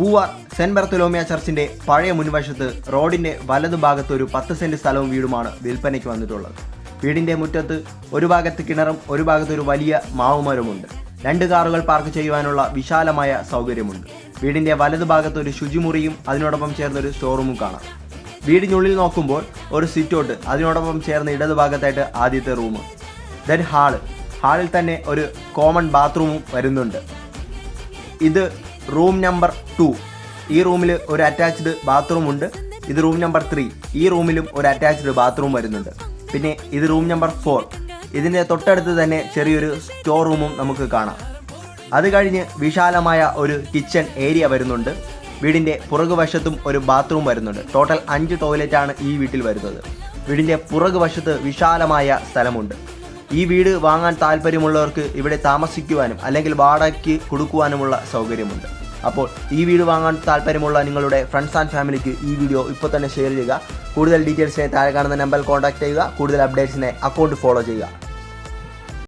Poovar saint Bartolomeu ചർച്ചിന്റെ പഴയ മുൻവശത്ത് റോഡിന്റെ വലതുഭാഗത്ത് ഒരു പത്ത് സെന്റ് സ്ഥലവും വീടുമാണ് വിൽപ്പനയ്ക്ക് വന്നിട്ടുള്ളത്. വീടിന്റെ മുറ്റത്ത് ഒരു ഭാഗത്ത് കിണറും ഒരു ഭാഗത്ത് ഒരു വലിയ മാവുമരമുണ്ട് രണ്ട് കാറുകൾ പാർക്ക് ചെയ്യുവാനുള്ള വിശാലമായ സൗകര്യമുണ്ട്. വീടിന്റെ വലതുഭാഗത്ത് ഒരു ശുചിമുറിയും അതിനോടൊപ്പം ചേർന്നൊരു സ്റ്റോറൂമും കാണാം. വീടിനുള്ളിൽ നോക്കുമ്പോൾ ഒരു സിറ്റൗട്ട് അതിനോടൊപ്പം ചേർന്ന് ഇടതുഭാഗത്തായിട്ട് ആദ്യത്തെ റൂം. Then hall. ഹാളിൽ തന്നെ ഒരു കോമൺ ബാത്റൂമും വരുന്നുണ്ട്. ഇത് റൂം നമ്പർ ടു. ഈ റൂമിൽ ഒരു അറ്റാച്ച്ഡ് ബാത്റൂം ഉണ്ട്. ഇത് റൂം നമ്പർ ത്രീ. ഈ റൂമിലും ഒരു അറ്റാച്ച്ഡ് ബാത്റൂം വരുന്നുണ്ട്. പിന്നെ ഇത് റൂം നമ്പർ ഫോർ. ഇതിന്റെ തൊട്ടടുത്ത് തന്നെ ചെറിയൊരു സ്റ്റോർ റൂമും നമുക്ക് കാണാം. അത് കഴിഞ്ഞ് വിശാലമായ ഒരു കിച്ചൺ ഏരിയ വരുന്നുണ്ട്. വീടിന്റെ പുറകുവശത്തും ഒരു ബാത്റൂം വരുന്നുണ്ട്. ടോട്ടൽ അഞ്ച് ടോയ്ലറ്റാണ് ഈ വീട്ടിൽ വരുന്നത്. വീടിന്റെ പുറകുവശത്ത് വിശാലമായ സ്ഥലമുണ്ട്. ഈ വീട് വാങ്ങാൻ താല്പര്യമുള്ളവർക്ക് ഇവിടെ താമസിക്കുവാനും അല്ലെങ്കിൽ വാടകയ്ക്ക് കൊടുക്കുവാനുമുള്ള സൗകര്യമുണ്ട്. അപ്പോൾ ഈ വീട് വാങ്ങാൻ താല്പര്യമുള്ള നിങ്ങളുടെ ഫ്രണ്ട്സ് ആൻഡ് ഫാമിലിക്ക് ഈ വീഡിയോ ഇപ്പോൾ തന്നെ ഷെയർ ചെയ്യുക. കൂടുതൽ ഡീറ്റെയിൽസിനെ താഴെ കാണുന്ന നമ്പറിൽ കോൺടാക്ട് ചെയ്യുക. കൂടുതൽ അപ്ഡേറ്റ്സിനെ അക്കൗണ്ട് ഫോളോ ചെയ്യുക.